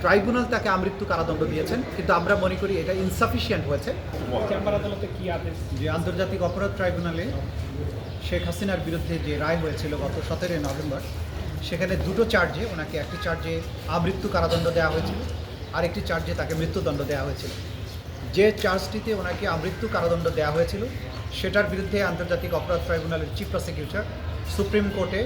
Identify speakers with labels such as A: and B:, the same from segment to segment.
A: Tribunal তাকে আমৃত্যু কারাদণ্ড দিয়েছেন কিন্তু আমরা মনে করি এটা ইনসাফিসিয়েন্ট হয়েছে। যে আন্তর্জাতিক অপরাধ ট্রাইব্যুনালে শেখ হাসিনার বিরুদ্ধে যে রায় হয়েছিল গত সতেরোই নভেম্বর সেখানে দুটো চার্জে ওনাকে একটি চার্জে আমৃত্যু কারাদণ্ড দেওয়া হয়েছিল আর একটি চার্জে তাকে মৃত্যুদণ্ড দেওয়া হয়েছিল। যে চার্জটিতে ওনাকে আমৃত্যু কারাদণ্ড দেওয়া হয়েছিল সেটার বিরুদ্ধে আন্তর্জাতিক অপরাধ ট্রাইব্যুনালের চিফ প্রসিকিউটর সুপ্রিম কোর্টে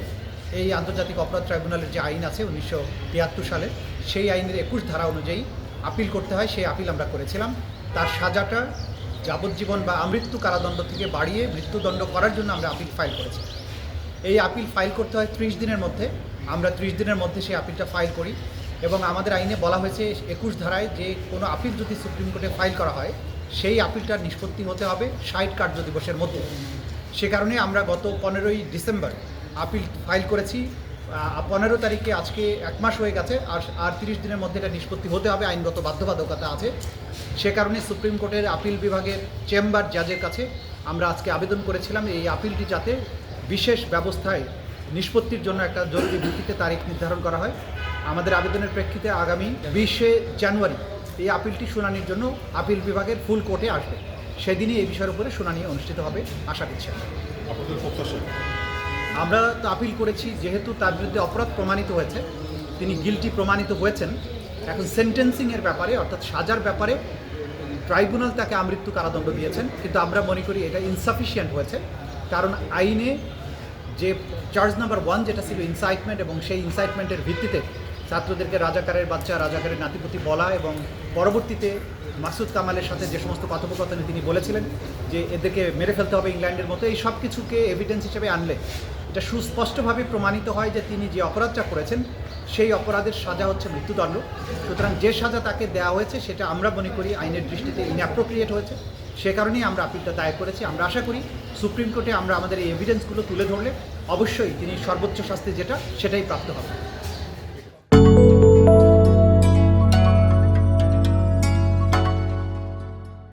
A: এই আন্তর্জাতিক অপরাধ ট্রাইব্যুনালের যে আইন আছে উনিশশো তিয়াত্তর সালে, সেই আইনের একুশ ধারা অনুযায়ী আপিল করতে হয়, সেই আপিল আমরা করেছিলাম। তার সাজাটা যাবজ্জীবন বা আমৃত্যু কারাদণ্ড থেকে বাড়িয়ে মৃত্যুদণ্ড করার জন্য আমরা আপিল ফাইল করেছি। এই আপিল ফাইল করতে হয় ত্রিশ দিনের মধ্যে। আমরা ত্রিশ দিনের মধ্যে সেই আপিলটা ফাইল করি এবং আমাদের আইনে বলা হয়েছে একুশ ধারায় যে কোনো আপিল যদি সুপ্রিম কোর্টে ফাইল করা হয়, সেই আপিলটার নিষ্পত্তি হতে হবে ষাট কার্য দিবসের মধ্যে। সে কারণে আমরা গত পনেরোই ডিসেম্বর আপিল ফাইল করেছি। পনেরো তারিখে আজকে এক মাস হয়ে গেছে, আর আর তিরিশ দিনের মধ্যে এটা নিষ্পত্তি হতে হবে, আইনগত বাধ্যবাধকতা আছে। সে কারণে সুপ্রিম কোর্টের আপিল বিভাগের চেম্বার জাজের কাছে আমরা আজকে আবেদন করেছিলাম এই আপিলটি যাতে বিশেষ ব্যবস্থায় নিষ্পত্তির জন্য একটা জরুরি ভিত্তিতে তারিখ নির্ধারণ করা হয়। আমাদের আবেদনের প্রেক্ষিতে আগামী বিশে জানুয়ারি এই আপিলটি শুনানির জন্য আপিল বিভাগের ফুল কোর্টে আসবে। সেদিনই এই বিষয়ের উপরে শুনানি অনুষ্ঠিত হবে, আশা করছি।
B: আপনাদের প্রত্যাশা।
A: আমরা তো আপিল করেছি, যেহেতু তার বিরুদ্ধে অপরাধ প্রমাণিত হয়েছে, তিনি গিলটি প্রমাণিত হয়েছেন। এখন সেন্টেন্সিংয়ের ব্যাপারে, অর্থাৎ সাজার ব্যাপারে ট্রাইব্যুনাল তাকে আমৃত্যু কারাদণ্ড দিয়েছেন। কিন্তু আমরা মনে করি এটা ইনসাফিসিয়েন্ট হয়েছে, কারণ আইনে যে চার্জ নাম্বার ওয়ান যেটা ছিল ইনসাইটমেন্ট এবং সেই ইনসাইটমেন্টের ভিত্তিতে ছাত্রদেরকে রাজাকারের বাচ্চা, রাজাকারের নাতিপুতি বলা এবং পরবর্তীতে মাসুদ কামালের সাথে যে সমস্ত কথোপকথনে তিনি বলেছিলেন যে এদেরকে মেরে ফেলতে হবে ইংল্যান্ডের মতো, এই সব কিছুকে এভিডেন্স হিসেবে আনলে। এটা সুস্পষ্টভাবে প্রমাণিত হয় যে তিনি যে অপরাধটা করেছেন, সেই অপরাধের সাজা হচ্ছে মৃত্যুদণ্ড। সুতরাং যে সাজা তাকে দেওয়া হয়েছে, সেটা আমরা মনে করি আইনের দৃষ্টিতে ইনঅ্যাপ্রোপ্রিয়েট হয়েছে। সে কারণেই আমরা আপিলটা দায়ের করেছি। আমরা আশা করি সুপ্রিম কোর্টে আমরা আমাদের এই এভিডেন্সগুলো তুলে ধরলে অবশ্যই তিনি সর্বোচ্চ শাস্তি যেটা, সেটাই প্রাপ্ত হবে।